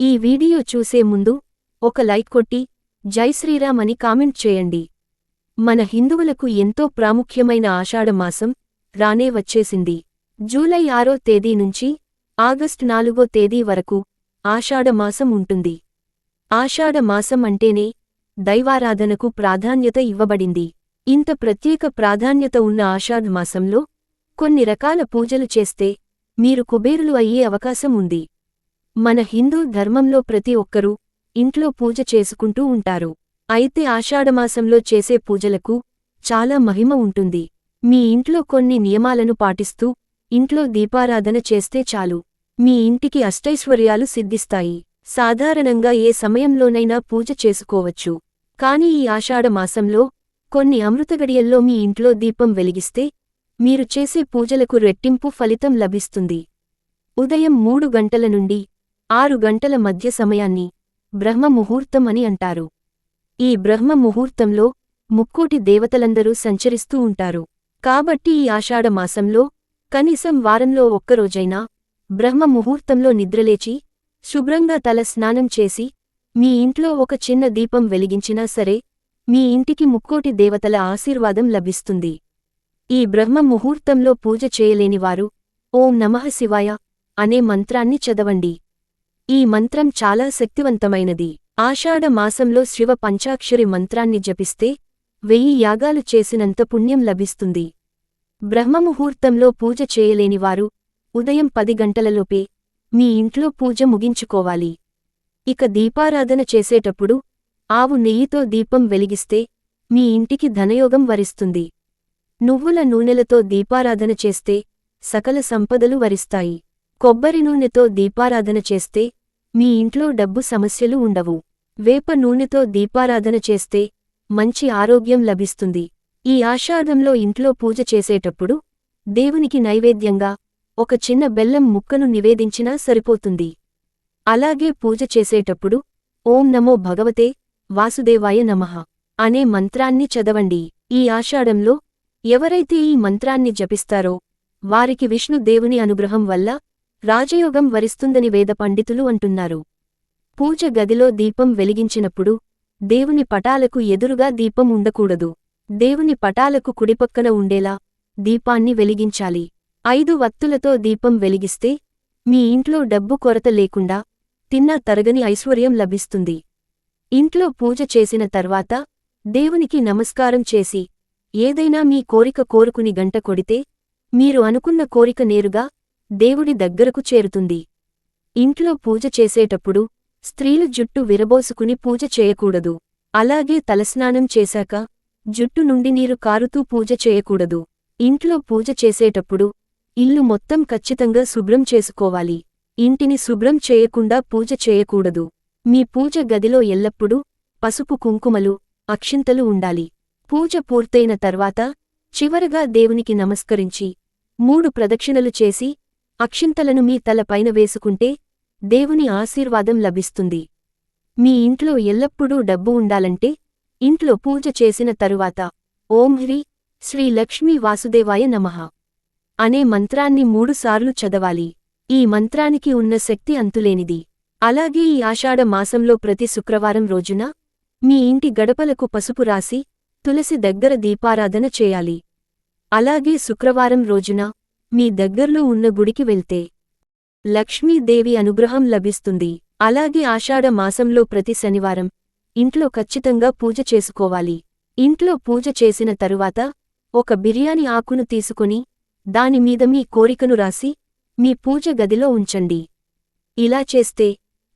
ఈ వీడియో చూసే ముందు ఒక లైక్ కొట్టి జై శ్రీరామ్ అని కామెంట్ చేయండి. మన హిందువులకు ఎంతో ప్రాముఖ్యమైన ఆషాఢమాసం రానే వచ్చేసింది. జూలై ఆరో తేదీ నుంచి ఆగస్టు నాలుగో తేదీ వరకు ఆషాఢమాసం ఉంటుంది. ఆషాఢమాసం అంటేనే దైవారాధనకు ప్రాధాన్యత ఇవ్వబడింది. ఇంత ప్రత్యేక ప్రాధాన్యత ఉన్న ఆషాఢమాసంలో కొన్ని రకాల పూజలు చేస్తే మీరు కుబేరులు అయ్యే అవకాశం ఉంది. మన హిందూ ధర్మంలో ప్రతి ఒక్కరూ ఇంట్లో పూజ చేసుకుంటూ ఉంటారు. అయితే ఆషాఢమాసంలో చేసే పూజలకు చాలా మహిమ ఉంటుంది. మీ ఇంట్లో కొన్ని నియమాలను పాటిస్తూ ఇంట్లో దీపారాధన చేస్తే చాలు. మీ ఇంటికి అష్టైశ్వర్యాలు సిద్ధిస్తాయి. సాధారణంగా ఏ సమయంలోనైనా పూజ చేసుకోవచ్చు. కాని ఈ ఆషాఢమాసంలో కొన్ని అమృతగడియల్లో మీ ఇంట్లో దీపం వెలిగిస్తే మీరు చేసే పూజలకు రెట్టింపు ఫలితం లభిస్తుంది. ఉదయం మూడు గంటల నుండి ఆరు గంటల మధ్య సమయాన్ని బ్రహ్మ ముహూర్తం అని అంటారు. ఈ బ్రహ్మ ముహూర్తంలో ముక్కోటి దేవతలందరూ సంచరిస్తూ ఉంటారు. కాబట్టి ఈ ఆషాఢమాసంలో కనీసం వారంలో ఒక్కరోజైనా బ్రహ్మ ముహూర్తంలో నిద్రలేచి శుభ్రంగా తల స్నానం చేసి మీ ఇంట్లో ఒక చిన్న దీపం వెలిగించినా సరే మీ ఇంటికి ముక్కోటి దేవతల ఆశీర్వాదం లభిస్తుంది. ఈ బ్రహ్మ ముహూర్తంలో పూజ చేయలేనివారు ఓం నమః శివాయ అనే మంత్రాన్ని చదవండి. ఈ మంత్రం చాలా శక్తివంతమైనది. ఆషాఢ మాసంలో శివ పంచాక్షరి మంత్రాన్ని జపిస్తే వెయ్యి యాగాలు చేసినంత పుణ్యం లభిస్తుంది. బ్రహ్మముహూర్తంలో పూజ చేయలేనివారు ఉదయం పది గంటలలోపే మీ ఇంట్లో పూజ ముగించుకోవాలి. ఇక దీపారాధన చేసేటప్పుడు ఆవు నెయ్యితో దీపం వెలిగిస్తే మీ ఇంటికి ధనయోగం వరిస్తుంది. నువ్వుల నూనెలతో దీపారాధన చేస్తే సకల సంపదలు వరిస్తాయి. కొబ్బరి నూనెతో దీపారాధన చేస్తే మీ ఇంట్లో డబ్బు సమస్యలు ఉండవు. వేప నూనెతో దీపారాధన చేస్తే మంచి ఆరోగ్యం లభిస్తుంది. ఈ ఆషాఢంలో ఇంట్లో పూజ చేసేటప్పుడు దేవునికి నైవేద్యంగా ఒక చిన్న బెల్లం ముక్కను నివేదించినా సరిపోతుంది. అలాగే పూజ చేసేటప్పుడు ఓం నమో భగవతే వాసుదేవాయ నమః అనే మంత్రాన్ని చదవండి. ఈ ఆషాఢంలో ఎవరైతే ఈ మంత్రాన్ని జపిస్తారో వారికి విష్ణుదేవుని అనుగ్రహం వల్ల రాజయోగం వరిస్తుందని వేద పండితులు అంటున్నారు. పూజ గదిలో దీపం వెలిగించినప్పుడు దేవుని పటాలకు ఎదురుగా దీపం ఉండకూడదు. దేవుని పటాలకు కుడిపక్కన ఉండేలా దీపాన్ని వెలిగించాలి. ఐదు వత్తులతో దీపం వెలిగిస్తే మీ ఇంట్లో డబ్బు కొరత లేకుండా తిన్నా తరగని ఐశ్వర్యం లభిస్తుంది. ఇంట్లో పూజ చేసిన తర్వాత దేవునికి నమస్కారం చేసి ఏదైనా మీ కోరిక కోరుకుని గంట కొడితే మీరు అనుకున్న కోరిక నేరుగా దేవుడి దగ్గరకు చేరుతుంది. ఇంట్లో పూజ చేసేటప్పుడు స్త్రీలు జుట్టు విరబోసుకుని పూజ చేయకూడదు. అలాగే తలస్నానం చేశాక జుట్టు నుండి నీరు కారుతూ పూజ చేయకూడదు. ఇంట్లో పూజ చేసేటప్పుడు ఇల్లు మొత్తం ఖచ్చితంగా శుభ్రం చేసుకోవాలి. ఇంటిని శుభ్రం చేయకుండా పూజ చేయకూడదు. మీ పూజ గదిలో ఎల్లప్పుడూ పసుపు కుంకుమలు అక్షింతలు ఉండాలి. పూజ పూర్తయిన తర్వాత చివరగా దేవునికి నమస్కరించి మూడు ప్రదక్షిణలు చేసి అక్షింతలను మీ తలపైన వేసుకుంటే దేవుని ఆశీర్వాదం లభిస్తుంది. మీ ఇంట్లో ఎల్లప్పుడూ డబ్బు ఉండాలంటే ఇంట్లో పూజ చేసిన తరువాత ఓం హ్రీ శ్రీ లక్ష్మీ వాసుదేవాయ నమః అనే మంత్రాన్ని మూడుసార్లు చదవాలి. ఈ మంత్రానికి ఉన్న శక్తి అంతులేనిది. అలాగే ఈ ఆషాఢ మాసంలో ప్రతి శుక్రవారం రోజున మీ ఇంటి గడపలకు పసుపు రాసి తులసి దగ్గర దీపారాధన చేయాలి. అలాగే శుక్రవారం రోజున మీ దగ్గర్లో ఉన్న గుడికి వెళ్తే లక్ష్మీదేవి అనుగ్రహం లభిస్తుంది. అలాగే ఆషాఢ మాసంలో ప్రతి శనివారం ఇంట్లో ఖచ్చితంగా పూజ చేసుకోవాలి. ఇంట్లో పూజ చేసిన తరువాత ఒక బిర్యానీ ఆకును తీసుకుని దానిమీద మీ కోరికను రాసి మీ పూజ గదిలో ఉంచండి. ఇలా చేస్తే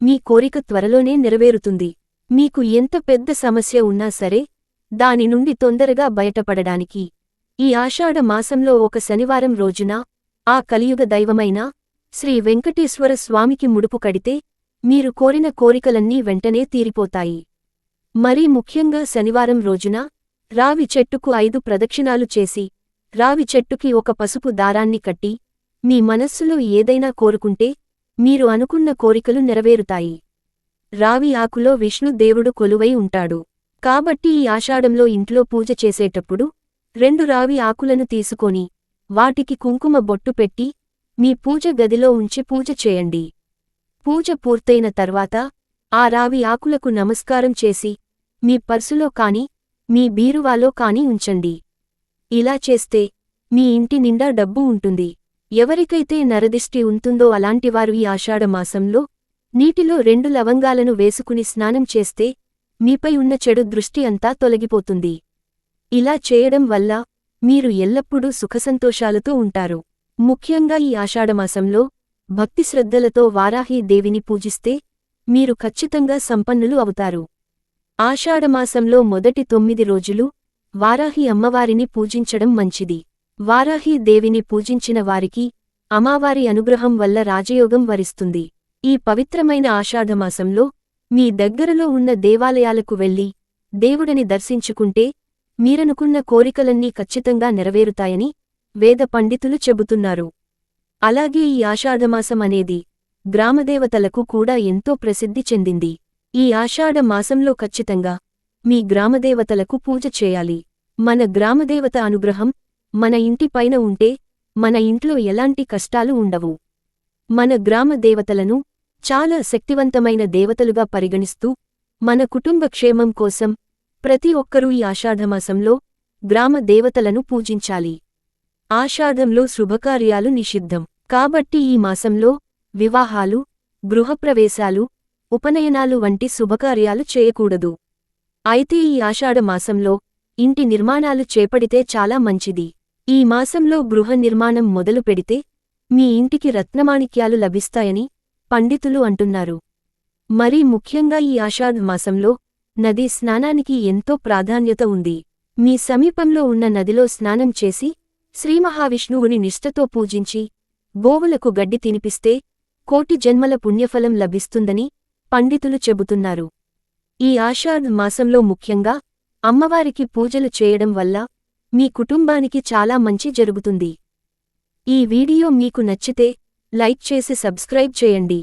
మీ కోరిక త్వరలోనే నెరవేరుతుంది. మీకు ఎంత పెద్ద సమస్య ఉన్నా సరే దాని నుండి తొందరగా బయటపడడానికి ఈ ఆషాఢ మాసంలో ఒక శనివారం రోజున ఆ కలియుగ దైవమైన శ్రీ వెంకటేశ్వర స్వామికి ముడుపు కడితే మీరు కోరిన కోరికలన్నీ వెంటనే తీరిపోతాయి. మరీ ముఖ్యంగా శనివారం రోజున రావి చెట్టుకు ఐదు ప్రదక్షిణాలు చేసి రావి చెట్టుకి ఒక పసుపు దారాన్ని కట్టి మీ మనస్సులో ఏదైనా కోరుకుంటే మీరు అనుకున్న కోరికలు నెరవేరుతాయి. రావి ఆకులో విష్ణుదేవుడు కొలువై ఉంటాడు. కాబట్టి ఈ ఆషాఢంలో ఇంట్లో పూజ చేసేటప్పుడు రెండు రావి ఆకులను తీసుకొని వాటికి కుంకుమ బొట్టు పెట్టి మీ పూజ గదిలో ఉంచి పూజ చేయండి. పూజ పూర్తయిన తర్వాత ఆ రావి ఆకులకు నమస్కారం చేసి మీ పర్సులో కాని మీ బీరువాలో కాని ఉంచండి. ఇలా చేస్తే మీ ఇంటి నిండా డబ్బు ఉంటుంది. ఎవరికైతే నరదిష్టి ఉంటుందో అలాంటివారు ఈ ఆషాఢమాసంలో నీటిలో రెండు లవంగాలను వేసుకుని స్నానం చేస్తే మీపై ఉన్న చెడు దృష్టి అంతా తొలగిపోతుంది. ఇలా చేయడం వల్ల మీరు ఎల్లప్పుడూ సుఖసంతోషాలతో ఉంటారు. ముఖ్యంగా ఈ ఆషాఢమాసంలో భక్తిశ్రద్ధలతో వారాహి వారాహీ దేవిని పూజిస్తే మీరు ఖచ్చితంగా సంపన్నులు అవుతారు. ఆషాఢమాసంలో మొదటి తొమ్మిది రోజులు వారాహి అమ్మవారిని పూజించడం మంచిది. వారాహి దేవిని పూజించిన వారికి అమావారి అనుగ్రహం వల్ల రాజయోగం వరిస్తుంది. ఈ పవిత్రమైన ఆషాఢమాసంలో మీ దగ్గరలో ఉన్న దేవాలయాలకు వెళ్ళి దేవుడని దర్శించుకుంటే మీరనుకున్న కోరికలన్నీ ఖచ్చితంగా నెరవేరుతాయని వేద పండితులు చెబుతున్నారు. అలాగే ఈ ఆషాఢమాసం అనేది గ్రామదేవతలకు కూడా ఎంతో ప్రసిద్ధి చెందింది. ఈ ఆషాఢ మాసంలో ఖచ్చితంగా మీ గ్రామదేవతలకు పూజ చేయాలి. మన గ్రామదేవత అనుగ్రహం మన ఇంటిపైన ఉంటే మన ఇంట్లో ఎలాంటి కష్టాలు ఉండవు. మన గ్రామ దేవతలను చాలా శక్తివంతమైన దేవతలుగా పరిగణిస్తూ మన కుటుంబ క్షేమం కోసం ప్రతి ఒక్కరూ ఈ ఆషాఢమాసంలో గ్రామ దేవతలను పూజించాలి. ఆషాఢంలో శుభకార్యాలు నిషిద్ధం. కాబట్టి ఈ మాసంలో వివాహాలు గృహప్రవేశాలు ఉపనయనాలు వంటి శుభకార్యాలు చేయకూడదు. అయితే ఈ ఆషాఢ మాసంలో ఇంటి నిర్మాణాలు చేపడితే చాలా మంచిది. ఈ మాసంలో గృహ నిర్మాణం మొదలు పెడితే మీ ఇంటికి రత్నమాణిక్యాలు లభిస్తాయని పండితులు అంటున్నారు. మరి ముఖ్యంగా ఈ ఆషాఢ మాసంలో నదీ స్నానానికి ఎంతో ప్రాధాన్యత ఉంది. మీ సమీపంలో ఉన్న నదిలో స్నానం చేసి శ్రీమహావిష్ణువుని నిష్ఠతో పూజించి గోవులకు గడ్డి తినిపిస్తే కోటి జన్మల పుణ్యఫలం లభిస్తుందని పండితులు చెబుతున్నారు. ఈ ఆషాఢ్ మాసంలో ముఖ్యంగా అమ్మవారికి పూజలు చేయడం వల్ల మీ కుటుంబానికి చాలా మంచి జరుగుతుంది. ఈ వీడియో మీకు నచ్చితే లైక్ చేసి సబ్స్క్రైబ్ చేయండి.